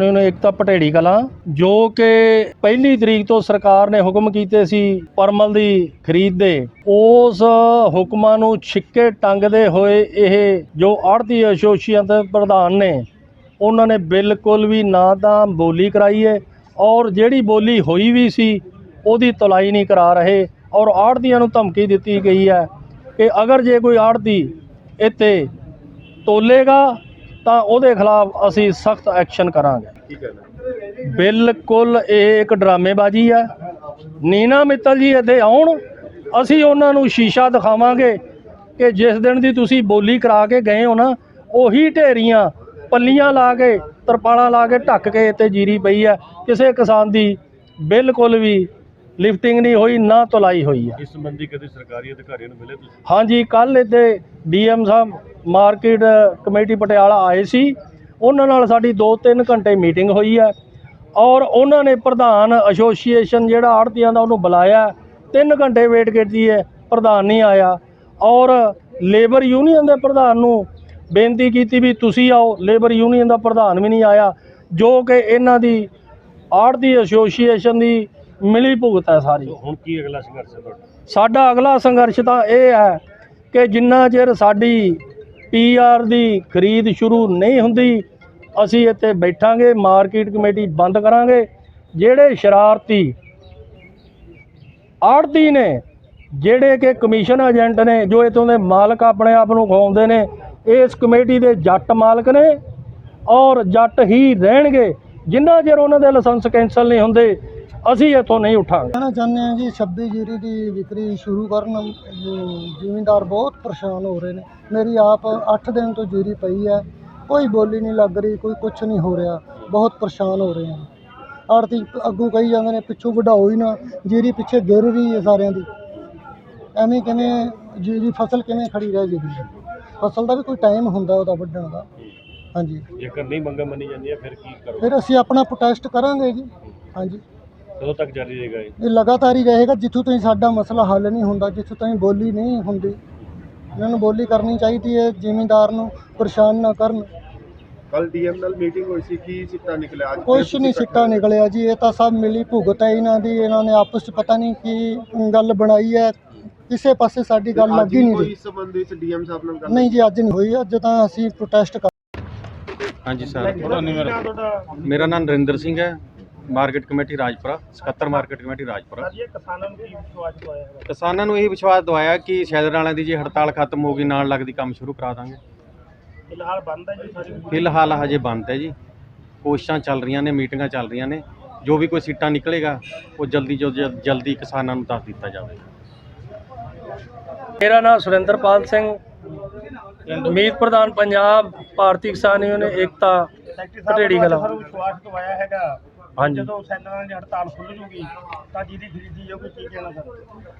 Union ਏਕਤਾ ਪਟੇੜੀ ਕਲਾਂ, ਜੋ ਕਿ ਪਹਿਲੀ ਤਰੀਕ ਤੋਂ ਸਰਕਾਰ ਨੇ ਹੁਕਮ ਕੀਤੇ ਸੀ ਪਰਮਲ ਦੀ ਖਰੀਦ ਦੇ। ਉਸ ਹੁਕਮਾਂ ਨੂੰ ਛਿੱਕੇ ਟੰਗਦੇ ਹੋਏ ਇਹ ਜੋ ਆੜਤੀ ਐਸੋਸੀਏਸ਼ਨ ਦੇ ਪ੍ਰਧਾਨ ਨੇ, ਉਹਨਾਂ ਨੇ ਬਿਲਕੁਲ ਵੀ ਨਾ ਤਾਂ ਬੋਲੀ ਕਰਾਈ ਹੈ ਔਰ ਜਿਹੜੀ ਬੋਲੀ ਹੋਈ ਵੀ ਸੀ, ਉਹਦੀ ਤੁਲਾਈ ਨਹੀਂ ਕਰਾ ਰਹੇ, ਔਰ ਆੜਤੀਆਂ ਨੂੰ ਧਮਕੀ ਦਿੱਤੀ ਗਈ ਹੈ ਕਿ ਅਗਰ ਜੇ ਕੋਈ ਆੜਤੀ ਇੱਥੇ ਤੋਲੇਗਾ ਤਾਂ ਉਹਦੇ ਖਿਲਾਫ ਅਸੀਂ ਸਖਤ ਐਕਸ਼ਨ ਕਰਾਂਗੇ। ਬਿਲਕੁਲ ਇਹ ਇੱਕ ਡਰਾਮੇਬਾਜ਼ੀ ਹੈ। ਨੀਨਾ ਮਿੱਤਲ ਜੀ ਇੱਥੇ ਆਉਣ ਅਸੀਂ ਉਹਨਾਂ ਨੂੰ ਸ਼ੀਸ਼ਾ ਦਿਖਾਵਾਂਗੇ ਕਿ ਜਿਸ ਦਿਨ ਦੀ ਤੁਸੀਂ ਬੋਲੀ ਕਰਾ ਕੇ ਗਏ ਹੋ ਨਾ ਉਹੀ ਢੇਰੀਆਂ ਪੱਲੀਆਂ ਲਾ ਕੇ ਤਰਪਾਲਾਂ ਲਾ ਕੇ ਢੱਕ ਕੇ ਇੱਥੇ ਜੀਰੀ ਪਈ ਹੈ। ਕਿਸੇ ਕਿਸਾਨ ਦੀ ਬਿਲਕੁਲ ਵੀ ਲਿਫਟਿੰਗ ਨਹੀਂ ਹੋਈ ਨਾ ਤੁਲਾਈ ਹੋਈ ਹੈ ਇਸ ਸੰਬੰਧੀ ਕਦੇ ਸਰਕਾਰੀ ਅਧਿਕਾਰੀਆਂ ਨੂੰ ਮਿਲੇ ਤੁਸੀਂ? ਹਾਂਜੀ ਕੱਲ ਇੱਥੇ ਡੀਐਮ ਸਾਹਿਬ ਮਾਰਕੀਟ ਕਮੇਟੀ ਪਟਿਆਲਾ ਆਏ ਸੀ। ਉਹਨਾਂ ਨਾਲ ਸਾਡੀ 2-3 ਘੰਟੇ ਮੀਟਿੰਗ ਹੋਈ ਹੈ ਔਰ ਉਹਨਾਂ ਨੇ ਪ੍ਰਧਾਨ ਐਸੋਸੀਏਸ਼ਨ ਜਿਹੜਾ ਆੜਤੀਆਂ ਦਾ ਉਹਨੂੰ ਬੁਲਾਇਆ। 3 ਘੰਟੇ ਵੇਟ ਕੀਤੀ ਹੈ ਪ੍ਰਧਾਨ ਨਹੀਂ ਆਇਆ। ਔਰ ਲੇਬਰ ਯੂਨੀਅਨ ਦੇ ਪ੍ਰਧਾਨ ਨੂੰ ਬੇਨਤੀ ਕੀਤੀ ਵੀ ਤੁਸੀਂ ਆਓ ਲੇਬਰ ਯੂਨੀਅਨ ਦਾ ਪ੍ਰਧਾਨ ਵੀ ਨਹੀਂ ਆਇਆ। ਜੋ ਕਿ ਇਹਨਾਂ ਦੀ ਆੜਤੀ ਐਸੋਸੀਏਸ਼ਨ ਦੀ ਮਿਲੀ ਭੁਗਤ ਹੈ ਸਾਰੀ। ਹੁਣ ਕੀ ਅਗਲਾ ਸੰਘਰਸ਼ ਹੈ ਤੁਹਾਡਾ? ਸਾਡਾ ਅਗਲਾ ਸੰਘਰਸ਼ ਤਾਂ ਇਹ ਹੈ ਕਿ ਜਿੰਨਾ ਚਿਰ ਸਾਡੀ ਪੀਆਰ ਦੀ ਖਰੀਦ ਸ਼ੁਰੂ ਨਹੀਂ ਹੁੰਦੀ ਅਸੀਂ ਇੱਥੇ ਬੈਠਾਂਗੇ ਮਾਰਕੀਟ ਕਮੇਟੀ ਬੰਦ ਕਰਾਂਗੇ। ਜਿਹੜੇ ਸ਼ਰਾਰਤੀ ਆੜਤੀ ਨੇ ਜਿਹੜੇ ਕਿ ਕਮਿਸ਼ਨ ਏਜੰਟ ਨੇ ਜੋ ਇਥੋਂ ਦੇ ਮਾਲਕ ਆਪਣੇ ਆਪ ਨੂੰ ਖਵਾਉਂਦੇ ਨੇ ਇਸ ਕਮੇਟੀ ਦੇ ਜੱਟ ਮਾਲਕ ਨੇ ਔਰ ਜੱਟ ਹੀ ਰਹਿਣਗੇ। ਜਿੰਨਾ ਚਿਰ ਉਹਨਾਂ ਦੇ ਲਾਇਸੈਂਸ ਕੈਂਸਲ ਨਹੀਂ ਹੁੰਦੇ ਅਸੀਂ ਇੱਥੋਂ ਨਹੀਂ ਉਠਾਂਗੇ। ਕਹਿਣਾ ਚਾਹੁੰਦੇ ਹਾਂ ਜੀ 26 ਜੀਰੀ ਦੀ ਵਿਕਰੀ ਸ਼ੁਰੂ ਕਰਨ ਜ਼ਿਮੀਂਦਾਰ ਬਹੁਤ ਪਰੇਸ਼ਾਨ ਹੋ ਰਹੇ ਨੇ। ਮੇਰੀ ਆਪ 8 ਦਿਨ ਤੋਂ ਜੀਰੀ ਪਈ ਹੈ। ਕੋਈ ਬੋਲੀ ਨਹੀਂ ਲੱਗ ਰਹੀ ਕੋਈ ਕੁਝ ਨਹੀਂ ਹੋ ਰਿਹਾ। ਬਹੁਤ ਪਰੇਸ਼ਾਨ ਹੋ ਰਹੇ ਹਾਂ ਆੜਤੀ ਅੱਗੂ ਕਹੀ ਜਾਂਦੇ ਨੇ ਪਿੱਛੋਂ ਵਢਾਓ ਹੀ ਨਾ ਜੀਰੀ ਪਿੱਛੇ ਗਿਰ ਰਹੀ ਹੈ ਸਾਰਿਆਂ ਦੀ। ਐਵੇਂ ਕਿਵੇਂ ਜੀਰੀ ਫਸਲ ਕਿਵੇਂ ਖੜੀ ਰਹਿ ਜੇਗੀ? ਫਸਲ ਦਾ ਵੀ ਕੋਈ ਟਾਈਮ ਹੁੰਦਾ ਉਹਦਾ ਵੱਢਣ ਦਾ। ਹਾਂਜੀ। ਜੇਕਰ ਨਹੀਂ ਮੰਗਾਂ ਮੰਨੀ ਜਾਂਦੀਆਂ ਫਿਰ ਕੀ ਕਰੋ ਫਿਰ ਅਸੀਂ ਆਪਣਾ ਪ੍ਰੋਟੈਸਟ ਕਰਾਂਗੇ ਜੀ। ਹਾਂਜੀ। ਕਦੋਂ ਤੱਕ ਜਾਰੀ ਰਹੇਗਾ ਇਹ? ਇਹ ਲਗਾਤਾਰ ਹੀ ਰਹੇਗਾ ਜਿੱਥੋਂ ਤਾਈਂ ਸਾਡਾ ਮਸਲਾ ਹੱਲ ਨਹੀਂ ਹੁੰਦਾ ਜਿੱਥੋਂ ਤਾਈਂ ਬੋਲੀ ਨਹੀਂ ਹੁੰਦੀ। ਇਹਨਾਂ ਨੂੰ ਬੋਲੀ ਕਰਨੀ ਚਾਹੀਦੀ ਹੈ ਜ਼ਿਮੀਂਦਾਰ ਨੂੰ ਪਰੇਸ਼ਾਨ ਨਾ ਕਰਨ। ਕੱਲ ਡੀਐਮ ਨਾਲ ਮੀਟਿੰਗ ਹੋਈ ਸੀ ਕੀ ਸਿੱਟਾ ਨਿਕਲਿਆ ਅੱਜ? ਕੁਛ ਨਹੀਂ ਸਿੱਟਾ ਨਿਕਲਿਆ ਜੀ ਇਹ ਤਾਂ ਸਭ ਮਿਲੀ ਭੁਗਤ ਹੈ ਇਹਨਾਂ ਦੀ ਇਹਨਾਂ ਨੇ ਆਪਸ ਚ ਪਤਾ ਨਹੀਂ ਕੀ ਗੱਲ ਬਣਾਈ ਹੈ ਕਿਸੇ ਪਾਸੇ ਸਾਡੀ ਗੱਲ ਲੱਗ ਹੀ ਨਹੀਂ ਕੋਈ ਰਹੀ। ਸੰਬੰਧ ਵਿੱਚ ਡੀਐਮ ਸਾਹਿਬ ਨਾਲ ਗੱਲ? ਨਹੀਂ ਜੀ ਅੱਜ ਨਹੀਂ ਹੋਈ ਅੱਜ ਤਾਂ ਅਸੀਂ ਪ੍ਰੋਟੈਸਟ ਕਰ ਹਾਂਜੀ ਸਰ। ਮੇਰਾ ਨਾਮ ਨਰਿੰਦਰ ਸਿੰਘ ਹੈ। ਮਾਰਕੀਟ ਕਮੇਟੀ ਰਾਜਪੁਰਾ ਸਕੱਤਰ ਮਾਰਕੀਟ ਕਮੇਟੀ ਰਾਜਪੁਰਾ। ਕਿਸਾਨਾਂ ਨੂੰ ਇਹ ਵਿਸ਼ਵਾਸ ਦਵਾਇਆ ਕਿ ਸ਼ੈਲਰ ਵਾਲਿਆਂ ਦੀ ਜੇ ਹੜਤਾਲ ਖਤਮ ਹੋ ਗਈ ਨਾਲ ਲੱਗਦੀ ਕੰਮ ਸ਼ੁਰੂ ਕਰਾ ਦਾਂਗੇ। ਫਿਲਹਾਲ ਬੰਦ ਹੈ ਜੀ ਸਾਰੀ ਫਿਲਹਾਲ ਹਜੇ ਬੰਦ ਹੈ ਜੀ। ਕੋਸ਼ਿਸ਼ਾਂ ਚੱਲ ਰਹੀਆਂ ਨੇ ਮੀਟਿੰਗਾਂ ਚੱਲ ਰਹੀਆਂ ਨੇ। ਜੋ ਵੀ ਕੋਈ ਸੀਟਾਂ ਨਿਕਲੇਗਾ ਉਹ ਜਲਦੀ ਜੋ ਜਲ- ਜਲਦੀ ਕਿਸਾਨਾਂ ਨੂੰ ਦੱਸ ਦਿੱਤਾ ਜਾਵੇਗਾ ਮੇਰਾ ਨਾਮ ਸੁਰਿੰਦਰਪਾਲ ਸਿੰਘ। ਮੀਤ ਪ੍ਰਧਾਨ ਪੰਜਾਬ ਭਾਰਤੀ ਕਿਸਾਨ ਯੂਨੀਅਨ ਏਕਤਾ ਕਲਾਂ। ਵਿਸ਼ਵਾਸ ਦਵਾਇਆ ਹੈਗਾ। ਹਾਂਜੀ। ਜਦੋਂ ਸੈਲਰਾਂ ਦੀ ਹੜਤਾਲ ਖੁੱਲ ਜੂਗੀ ਤਾਂ ਜਿਹਦੀ ਖਰੀਦੀ ਜਾਊਗੀ ਕੀ ਕਹਿਣਾ ਸਰ?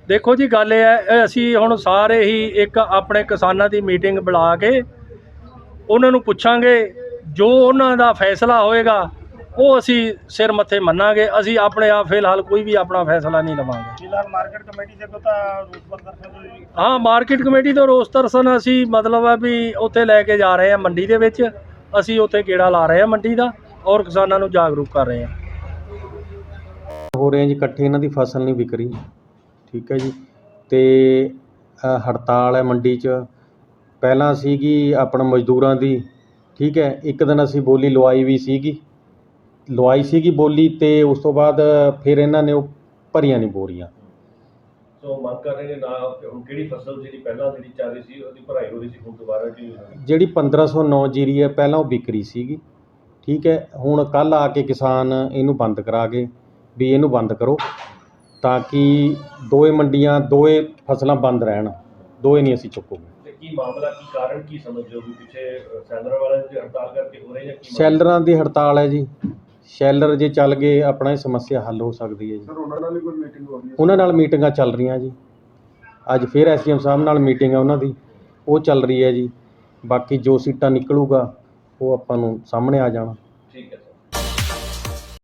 ਦੇਖੋ ਜੀ ਗੱਲ ਇਹ ਹੈ ਇਹ ਅਸੀਂ ਹੁਣ ਸਾਰੇ ਹੀ ਇੱਕ ਆਪਣੇ ਕਿਸਾਨਾਂ ਦੀ ਮੀਟਿੰਗ ਬੁਲਾ ਕੇ ਉਹਨਾਂ ਨੂੰ ਪੁੱਛਾਂਗੇ ਜੋ ਉਹਨਾਂ ਦਾ ਫੈਸਲਾ ਹੋਏਗਾ ਉਹ ਅਸੀਂ ਸਿਰ ਮੱਥੇ ਮੰਨਾਂਗੇ ਅਸੀਂ ਆਪਣੇ ਆਪ ਫਿਲਹਾਲ ਕੋਈ ਵੀ ਆਪਣਾ ਫੈਸਲਾ ਨਹੀਂ ਲਵਾਂਗੇ। ਫਿਲਹਾਲ ਮਾਰਕੀਟ ਕਮੇਟੀ ਦੇ ਕੋਲ ਤਾਂ ਰੂਟ ਪ੍ਰਦਰਸ਼ਨ ਹੋਈ। ਹਾਂ ਮਾਰਕੀਟ ਕਮੇਟੀ ਤੋਂ ਰੋਸ ਤਰਸਨ ਅਸੀਂ ਮਤਲਬ ਹੈ ਵੀ ਉੱਥੇ ਲੈ ਕੇ ਜਾ ਰਹੇ ਹਾਂ ਮੰਡੀ ਦੇ ਵਿੱਚ ਅਸੀਂ ਉੱਥੇ ਗੇੜਾ ਲਾ ਰਹੇ ਹਾਂ ਮੰਡੀ ਦਾ ਔਰ ਕਿਸਾਨਾਂ ਨੂੰ ਜਾਗਰੂਕ ਕਰ ਰਹੇ ਹਾਂ। ਹੋ ਰਹੇ ਆ ਜੀ ਇਕੱਠੇ ਇਹਨਾਂ ਦੀ ਫਸਲ ਨਹੀਂ ਵਿਕ ਰਹੀ। ਠੀਕ ਹੈ ਜੀ। ਤੇ ਅ, ਹੜਤਾਲ ਹੈ ਮੰਡੀ 'ਚ। ਪਹਿਲਾਂ ਸੀਗੀ ਆਪਣਾ ਮਜ਼ਦੂਰਾਂ ਦੀ। ਠੀਕ ਹੈ। ਇੱਕ ਦਿਨ ਅਸੀਂ ਬੋਲੀ ਲਵਾਈ ਵੀ ਸੀਗੀ। ਲਵਾਈ ਸੀਗੀ ਬੋਲੀ ਤੇ ਉਸ ਤੋਂ ਬਾਅਦ ਫਿਰ ਇਹਨਾਂ ਨੇ ਉਹ ਭਰੀਆਂ ਨਹੀਂ ਬੋਰੀਆਂ। ਸੋ ਮੰਗ ਕਰ ਰਹੇ ਨੇ ਨਾ ਕਿ ਹੁਣ ਕਿਹੜੀ ਫਸਲ ਜਿਹੜੀ ਪਹਿਲਾਂ ਜਿਹੜੀ ਚੱਲ ਰਹੀ ਸੀ ਉਹਦੀ ਭਰਾਈ ਹੋ ਰਹੀ ਸੀ ਹੁਣ ਦੁਬਾਰਾ ਕੀ ਜਿਹੜੀ 1509 ਜੀਰੀ ਹੈ ਪਹਿਲਾਂ ਉਹ ਵਿਕ ਰਹੀ ਸੀਗੀ। ਠੀਕ ਹੈ। ਹੁਣ ਕੱਲ ਆ ਕੇ ਕਿਸਾਨ ਇਹਨੂੰ ਬੰਦ ਕਰਾ ਗਏ। ਵੀ ਇਹਨੂੰ ਬੰਦ ਕਰੋ ਤਾਂ ਕਿ ਦੋਏ ਮੰਡੀਆਂ ਦੋਏ ਫਸਲਾਂ ਬੰਦ ਰਹਿਣ। ਦੋਏ ਨਹੀਂ ਅਸੀਂ ਚੁੱਕੋਗੇ। ਤੇ ਕੀ ਮਾਮਲਾ ਕੀ ਕਾਰਨ ਕੀ ਸਮਝਦੇ ਹੋ ਵੀ ਪਿੱਛੇ ਸੈਲਰ ਵਾਲਿਆਂ ਦੀ ਹੜਤਾਲ ਕਰਕੇ ਹੋ ਰਹੀ ਹੈ ਕੀ ਸ਼ੈਲਰਾਂ ਦੀ ਹੜਤਾਲ ਹੈ ਜੀ। ਸ਼ੈਲਰ ਜੇ ਚੱਲ ਗਏ ਆਪਣਾ ਇਹ ਸਮੱਸਿਆ ਹੱਲ ਹੋ ਸਕਦੀ ਹੈ ਜੀ। ਸਰ ਉਹਨਾਂ ਨਾਲ ਵੀ ਕੋਈ ਮੀਟਿੰਗ ਹੋ ਰਹੀ ਹੈ? ਉਹਨਾਂ ਨਾਲ ਮੀਟਿੰਗਾਂ ਚੱਲ ਰਹੀਆਂ ਜੀ। ਅੱਜ ਫਿਰ ਐਸਡੀਐਮ ਸਾਹਿਬ ਨਾਲ ਮੀਟਿੰਗ ਹੈ ਉਹਨਾਂ ਦੀ। ਉਹ ਚੱਲ ਰਹੀ ਹੈ ਜੀ। ਬਾਕੀ ਜੋ ਸੀਟਾਂ ਨਿਕਲੂਗਾ ਉਹ ਆਪਾਂ ਨੂੰ ਸਾਹਮਣੇ ਆ ਜਾਣਾ।